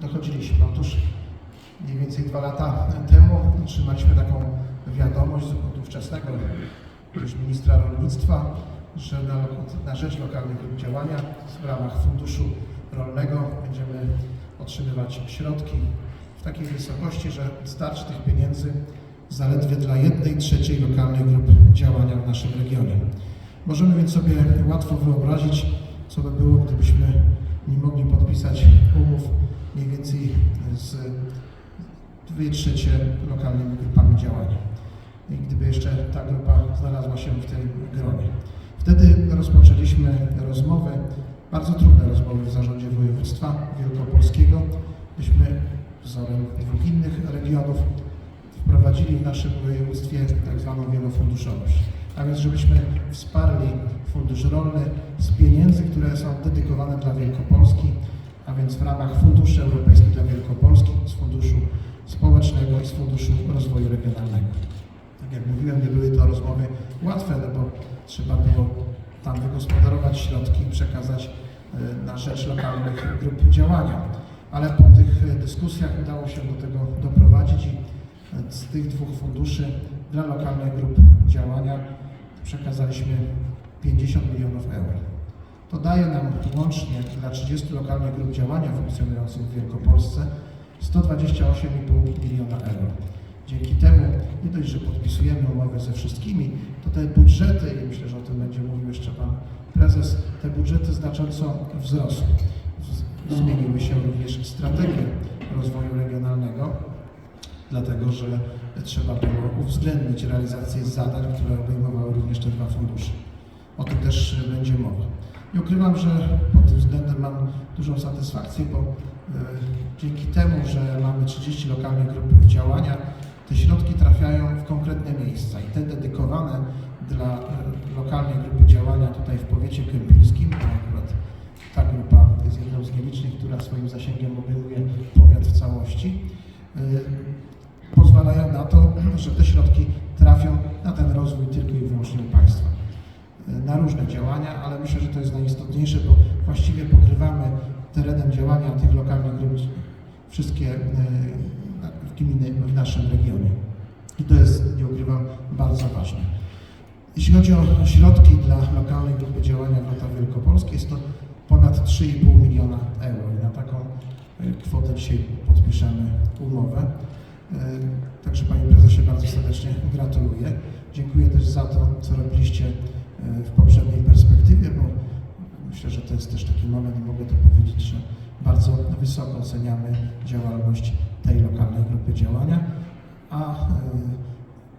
dochodziliśmy. Otóż mniej więcej dwa lata temu otrzymaliśmy taką wiadomość z ówczesnego już ministra rolnictwa, że na, na rzecz lokalnych grup działania w ramach funduszu rolnego będziemy otrzymywać środki w takiej wysokości, że starczy tych pieniędzy zaledwie dla jednej trzeciej lokalnych grup działania w naszym regionie. Możemy więc sobie łatwo wyobrazić, co by było, gdybyśmy nie mogli podpisać umów mniej więcej z dwie trzecie lokalnymi grupami działania. I gdyby jeszcze ta grupa znalazła się w tym gronie. Wtedy rozpoczęliśmy rozmowy, bardzo trudne rozmowy w zarządzie województwa wielkopolskiego. Myśmy wzorem dwóch innych regionów wprowadzili w naszym województwie tak zwaną wielofunduszowość. A więc żebyśmy wsparli fundusz rolny z pieniędzy, które są dedykowane dla Wielkopolski, a więc w ramach funduszy europejskich dla Wielkopolski, z funduszu społecznego i z funduszu rozwoju regionalnego. Tak jak mówiłem, nie były to rozmowy łatwe, no bo trzeba było tam wygospodarować środki i przekazać e, na rzecz lokalnych grup działania. Ale po tych e, dyskusjach udało się do tego doprowadzić i z tych dwóch funduszy dla lokalnych grup działania przekazaliśmy 50 milionów euro. To daje nam łącznie dla 30 lokalnych grup działania funkcjonujących w Wielkopolsce 128,5 miliona euro. Dzięki temu nie dość, że podpisujemy umowy ze wszystkimi, to te budżety, i myślę, że o tym będzie mówił jeszcze Pan Prezes, te budżety znacząco wzrosły. Zmieniły się również strategie rozwoju regionalnego, dlatego że trzeba było uwzględnić realizację zadań, które obejmowały również te dwa fundusze. O tym też będzie mowa. Nie ukrywam, że pod tym względem mam dużą satysfakcję, bo e, dzięki temu, że mamy 30 lokalnych grup działania, te środki trafiają w konkretne miejsca i te dedykowane dla e, lokalnej grupy działania tutaj w powiecie kępińskim, akurat ta grupa jest jedną z nielicznych, która swoim zasięgiem obejmuje powiat w całości, e, to, że te środki trafią na ten rozwój tylko i wyłącznie państwa na różne działania, ale myślę, że to jest najistotniejsze, bo właściwie pokrywamy terenem działania tych lokalnych grup wszystkie e, gminy w naszym regionie. I to jest, nie ukrywam, bardzo ważne. Jeśli chodzi o środki dla lokalnej grupy działania Wrota Wielkopolskiej, jest to ponad 3,5 miliona euro. I na taką e, kwotę dzisiaj podpiszemy umowę. E, Także Panie Prezesie bardzo serdecznie gratuluję. Dziękuję też za to, co robiliście e, w poprzedniej perspektywie, bo myślę, że to jest też taki moment mogę to powiedzieć, że bardzo wysoko oceniamy działalność tej lokalnej grupy działania, a e,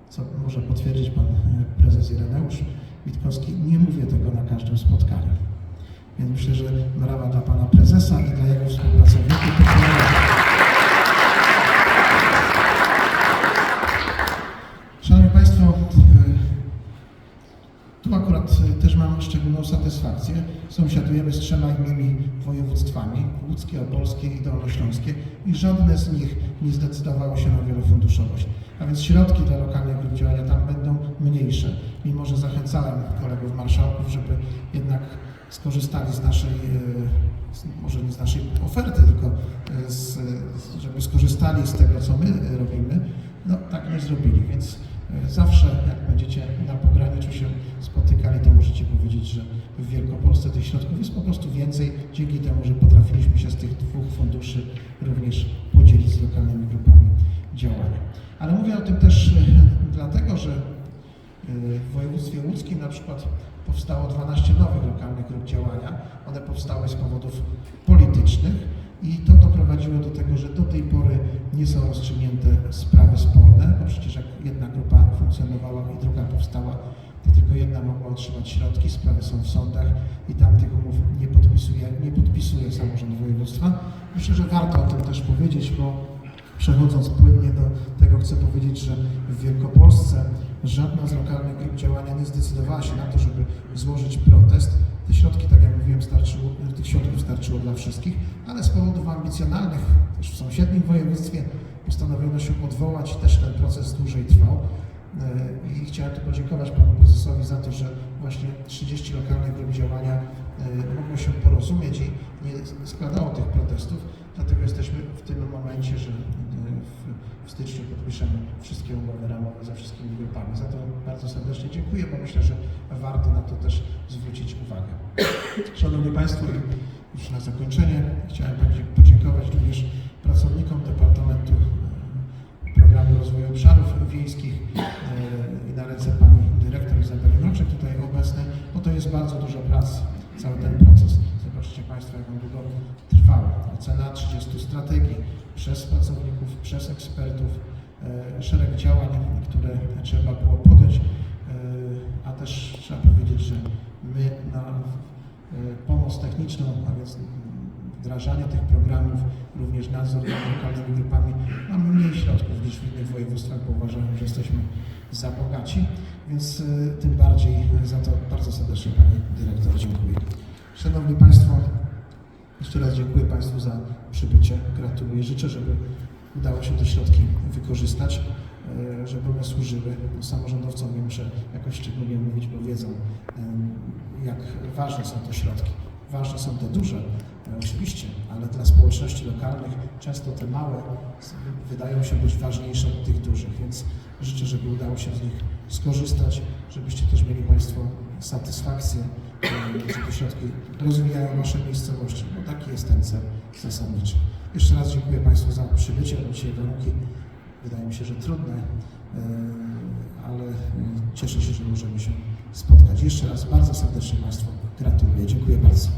co może potwierdzić Pan Prezes Ireneusz Witkowski, nie mówię tego na każdym spotkaniu. Więc myślę, że brawa dla Pana Prezesa i dla jego współpracowników. Szanowni Państwo, e, tu akurat e, też mam szczególną satysfakcję. Sąsiadujemy z trzema innymi województwami, łódzkie, opolskie i dolnośląskie i żadne z nich nie zdecydowało się na wielofunduszowość. A więc środki dla lokalnych grup działania tam będą mniejsze. Mimo, że zachęcałem kolegów marszałków, żeby jednak skorzystali z naszej, e, może nie z naszej oferty, tylko e, z, żeby skorzystali z tego, co my robimy, no tak nie zrobili, więc zawsze jak będziecie na pograniczu się spotykali, to możecie powiedzieć, że w Wielkopolsce tych środków jest po prostu więcej, dzięki temu, że potrafiliśmy się z tych dwóch funduszy również podzielić z lokalnymi grupami działania. Ale mówię o tym też e, dlatego, że e, w województwie łódzkim na przykład powstało 12 nowych lokalnych grup działania. One powstały z powodów politycznych i to doprowadziło do tego, że do tej pory nie są rozstrzygnięte sprawy sporne, bo przecież jak jedna grupa funkcjonowała i druga powstała, to tylko jedna mogła otrzymać środki, sprawy są w sądach i tam tych umów nie podpisuje, nie podpisuje samorząd województwa. Myślę, że warto o tym też powiedzieć, bo Przechodząc płynnie do tego, chcę powiedzieć, że w Wielkopolsce żadna z lokalnych grup działania nie zdecydowała się na to, żeby złożyć protest. Te środki, tak jak mówiłem, starczyło, tych środków starczyło dla wszystkich, ale z powodów ambicjonalnych też w sąsiednim województwie postanowiono się odwołać, też ten proces dłużej trwał. E, I chciałem tu podziękować panu prezesowi za to, że właśnie 30 lokalnych grup działania e, mogło się porozumieć i nie składało tych protestów. Dlatego jesteśmy w tym momencie, że e, w, w styczniu podpiszemy wszystkie umowy ramowe ze wszystkimi grupami. Za to bardzo serdecznie dziękuję, bo myślę, że warto na to też zwrócić uwagę. Szanowni Państwo, już na zakończenie chciałem podziękować również Ocena 30 strategii przez pracowników, przez ekspertów, e, szereg działań, które trzeba było podjąć, e, a też trzeba powiedzieć, że my na e, pomoc techniczną, a więc wdrażanie tych programów, również nadzór nad lokalnymi grupami, mamy mniej środków niż w innych województwach, bo uważamy, że jesteśmy za bogaci, więc tym bardziej za to bardzo serdecznie Pani Dyrektor dziękuję. Szanowni Państwo, jeszcze raz dziękuję Państwu za przybycie. Gratuluję. Życzę, żeby udało się te środki wykorzystać, e, żeby one służyły samorządowcom. Nie muszę jakoś szczególnie mówić, bo wiedzą, jak ważne są te środki. Ważne są te duże, e, oczywiście, ale dla społeczności lokalnych często te małe wydają się być ważniejsze od tych dużych, więc życzę, żeby udało się z nich skorzystać, żebyście też mieli Państwo satysfakcję, e, że te środki rozwijają nasze miejscowości, bo taki jest ten cel zasadniczy. Jeszcze raz dziękuję Państwu za przybycie, bo dzisiaj warunki wydają mi się, że trudne, e, ale e, cieszę się, że możemy się spotkać. Jeszcze raz bardzo serdecznie Państwu gratuluję. Dziękuję bardzo.